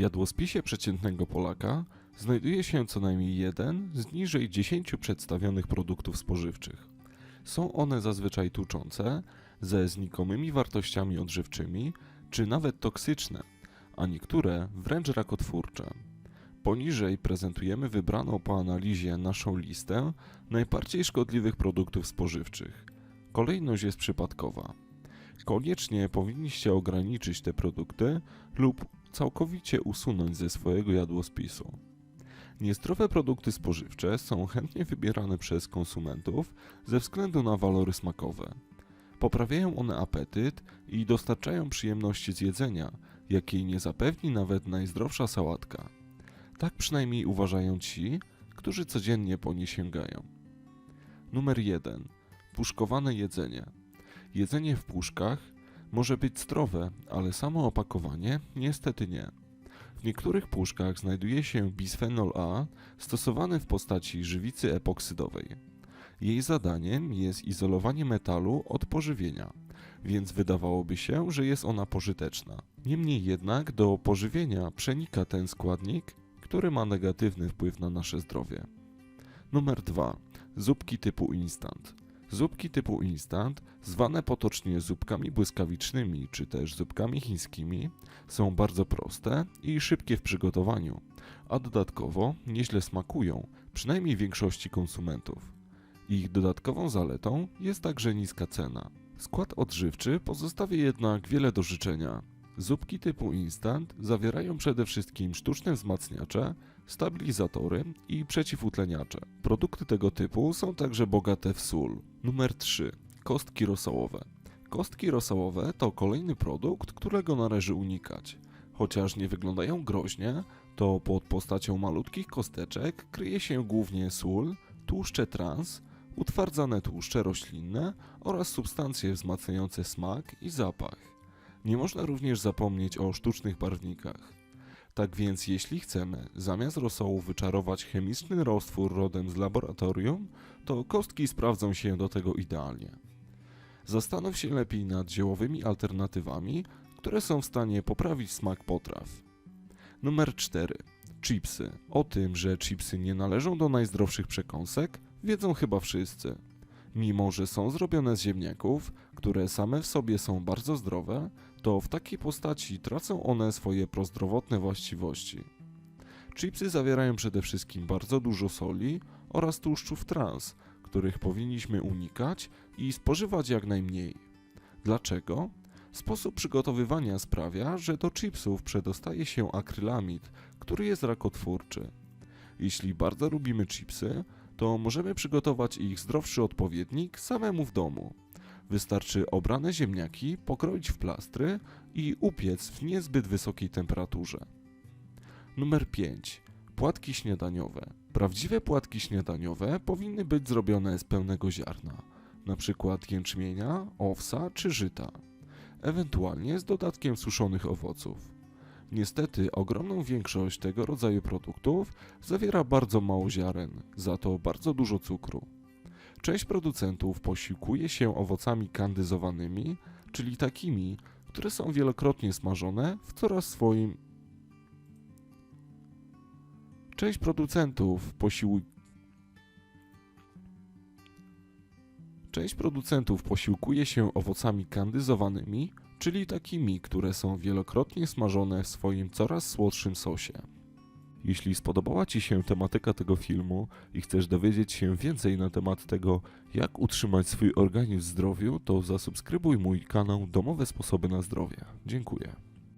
jadłospisie przeciętnego Polaka znajduje się co najmniej jeden z niżej 10 przedstawionych produktów spożywczych. Są one zazwyczaj tuczące, ze znikomymi wartościami odżywczymi, czy nawet toksyczne, a niektóre wręcz rakotwórcze. Poniżej prezentujemy wybraną po analizie naszą listę najbardziej szkodliwych produktów spożywczych. Kolejność jest przypadkowa. Koniecznie powinniście ograniczyć te produkty lub całkowicie usunąć ze swojego jadłospisu. Niezdrowe produkty spożywcze są chętnie wybierane przez konsumentów ze względu na walory smakowe. Poprawiają one apetyt i dostarczają przyjemności z jedzenia, jakiej nie zapewni nawet najzdrowsza sałatka. Tak przynajmniej uważają ci, którzy codziennie po nie sięgają. Numer 1. Puszkowane jedzenie. Jedzenie w puszkach może być zdrowe, ale samo opakowanie niestety nie. W niektórych puszkach znajduje się bisfenol A stosowany w postaci żywicy epoksydowej. Jej zadaniem jest izolowanie metalu od pożywienia, więc wydawałoby się, że jest ona pożyteczna. Niemniej jednak do pożywienia przenika ten składnik, który ma negatywny wpływ na nasze zdrowie. Numer 2. Zupki typu instant. Zupki typu instant, zwane potocznie zupkami błyskawicznymi czy też zupkami chińskimi, są bardzo proste i szybkie w przygotowaniu, a dodatkowo nieźle smakują, przynajmniej większości konsumentów. Ich dodatkową zaletą jest także niska cena. Skład odżywczy pozostawia jednak wiele do życzenia. Zupki typu instant zawierają przede wszystkim sztuczne wzmacniacze, stabilizatory i przeciwutleniacze. Produkty tego typu są także bogate w sól. Numer 3. Kostki rosołowe. Kostki rosołowe to kolejny produkt, którego należy unikać. Chociaż nie wyglądają groźnie, to pod postacią malutkich kosteczek kryje się głównie sól, tłuszcze trans, utwardzane tłuszcze roślinne oraz substancje wzmacniające smak i zapach. Nie można również zapomnieć o sztucznych barwnikach. Tak więc jeśli chcemy zamiast rosołu wyczarować chemiczny roztwór rodem z laboratorium, to kostki sprawdzą się do tego idealnie. Zastanów się lepiej nad ziołowymi alternatywami, które są w stanie poprawić smak potraw. Numer 4. Chipsy. O tym, że chipsy nie należą do najzdrowszych przekąsek, wiedzą chyba wszyscy. Mimo, że są zrobione z ziemniaków, które same w sobie są bardzo zdrowe, to w takiej postaci tracą one swoje prozdrowotne właściwości. Chipsy zawierają przede wszystkim bardzo dużo soli oraz tłuszczów trans, których powinniśmy unikać i spożywać jak najmniej. Dlaczego? Sposób przygotowywania sprawia, że do chipsów przedostaje się akrylamid, który jest rakotwórczy. Jeśli bardzo lubimy chipsy, to możemy przygotować ich zdrowszy odpowiednik samemu w domu. Wystarczy obrane ziemniaki pokroić w plastry i upiec w niezbyt wysokiej temperaturze. Numer 5. Płatki śniadaniowe. Prawdziwe płatki śniadaniowe powinny być zrobione z pełnego ziarna, np. jęczmienia, owsa czy żyta, ewentualnie z dodatkiem suszonych owoców. Niestety ogromną większość tego rodzaju produktów zawiera bardzo mało ziaren, za to bardzo dużo cukru. Część producentów posiłkuje się owocami kandyzowanymi, czyli takimi, które są wielokrotnie smażone w coraz swoim. Część producentów posiłkuje. Część producentów posiłkuje się owocami kandyzowanymi, czyli takimi, które są wielokrotnie smażone w swoim coraz słodszym sosie. Jeśli spodobała Ci się tematyka tego filmu i chcesz dowiedzieć się więcej na temat tego, jak utrzymać swój organizm w zdrowiu, to zasubskrybuj mój kanał Domowe Sposoby na Zdrowie. Dziękuję.